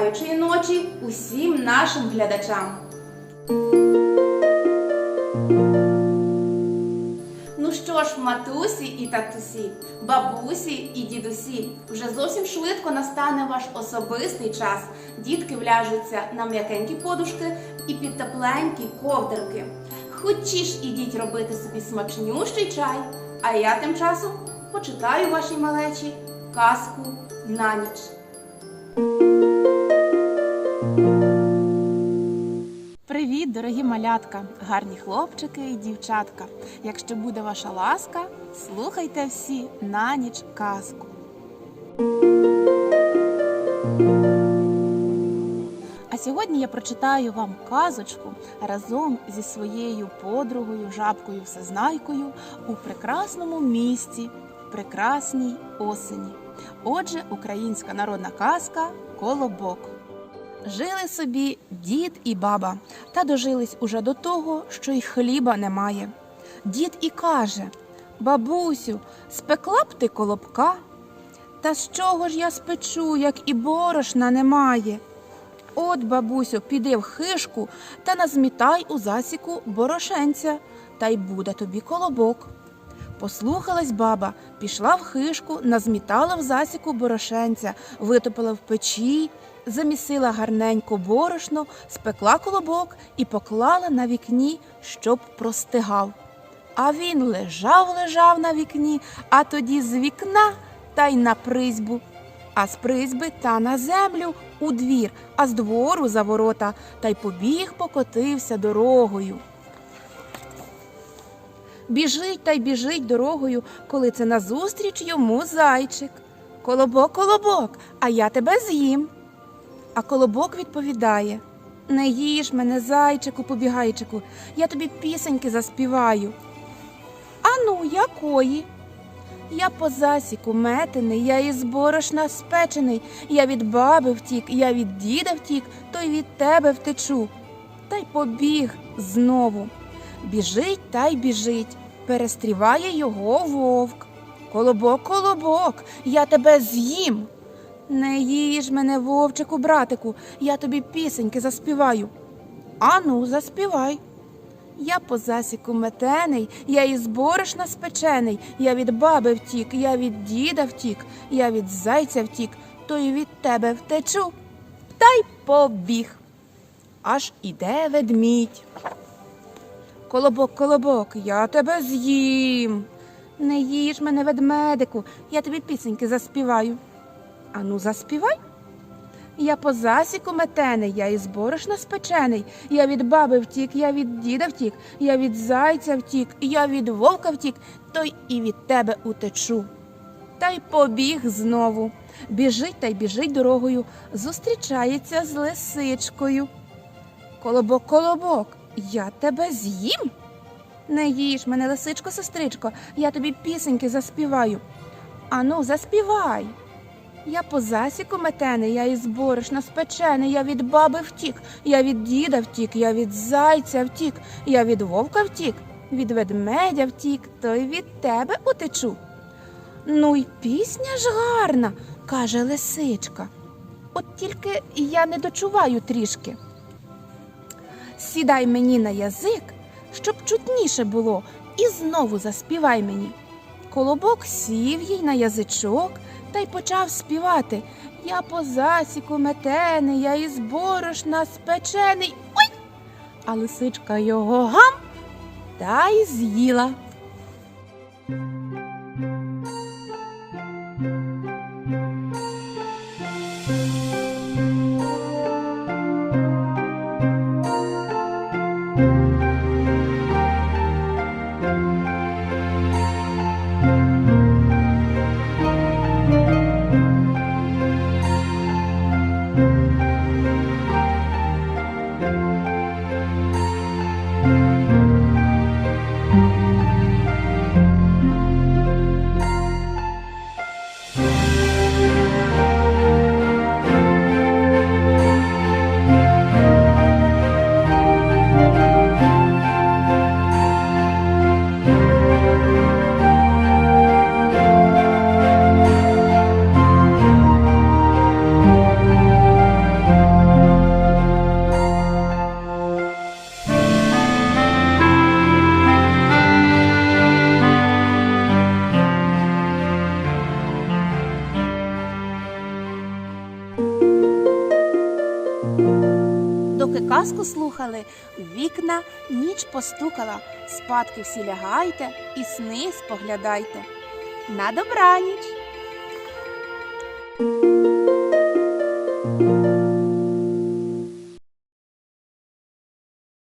співаючої ночі усім нашим глядачам. Ну що ж, матусі і татусі, бабусі і дідусі, вже зовсім швидко настане ваш особистий час. Дітки вляжуться на м'якенькі подушки і під тепленькі ковдерки. Хочі ідіть робити собі смачнющий чай, а я тим часом почитаю вашій малечі казку на ніч. Привіт, дорогі малятка, гарні хлопчики і дівчатка. Якщо буде ваша ласка, слухайте всі на ніч казку. А сьогодні я прочитаю вам казочку разом зі своєю подругою, жабкою всезнайкою у прекрасному місті, прекрасній осені. Отже, українська народна казка Колобок. Жили собі дід і баба, та дожились уже до того, що й хліба немає. Дід і каже: Бабусю, спекла б ти колобка? Та з чого ж я спечу, як і борошна немає? От, бабусю, піди в хишку та назмітай у засіку борошенця, та й буде тобі колобок. Послухалась баба, пішла в хишку, назмітала в засіку борошенця, витопила в печі, замісила гарненько борошно, спекла колобок і поклала на вікні, щоб простигав. А він лежав, лежав на вікні, а тоді з вікна та й на призьбу, а з призьби та на землю у двір, а з двору за ворота, та й побіг покотився дорогою. Біжить та й біжить дорогою, коли це назустріч йому зайчик. Колобок, колобок, а я тебе з'їм. А колобок відповідає Не їж мене, зайчику, побігайчику, я тобі пісеньки заспіваю. Ану, якої? Я по засіку метений, я із борошна спечений, я від баби втік, я від діда втік, то й від тебе втечу. Та й побіг знову. Біжить та й біжить, перестріває його вовк. Колобок, колобок, я тебе з'їм. Не їж мене, вовчику, братику, я тобі пісеньки заспіваю. Ану, заспівай. Я по засіку метений, я із борошна спечений, я від баби втік, я від діда втік, я від зайця втік, то й від тебе втечу. Та й побіг. Аж іде ведмідь. Колобок, колобок, я тебе з'їм. Не їж мене, ведмедику, я тобі пісеньки заспіваю. Ану, заспівай. Я по засіку метений, я із борошна спечений, я від баби втік, я від діда втік, я від зайця втік, я від вовка втік, то й і від тебе утечу. Та й побіг знову. Біжить та й біжить дорогою, зустрічається з лисичкою. Колобок, колобок, я тебе з'їм. Не їж мене, лисичко, сестричко, я тобі пісеньки заспіваю. Ану, заспівай. Я по засіку метений, я із борошна спечений, я від баби втік, я від діда втік, я від зайця втік, я від вовка втік, від ведмедя втік, то й від тебе утечу. Ну й пісня ж гарна, каже лисичка. От тільки я не дочуваю трішки. Сідай мені на язик, щоб чутніше було, і знову заспівай мені. Колобок сів їй на язичок та й почав співати. Я по засіку метений, я із борошна спечений. Ой! А лисичка його гам та й з'їла. Казку слухали, вікна ніч постукала. Спадки всі лягайте і сни споглядайте. На добраніч!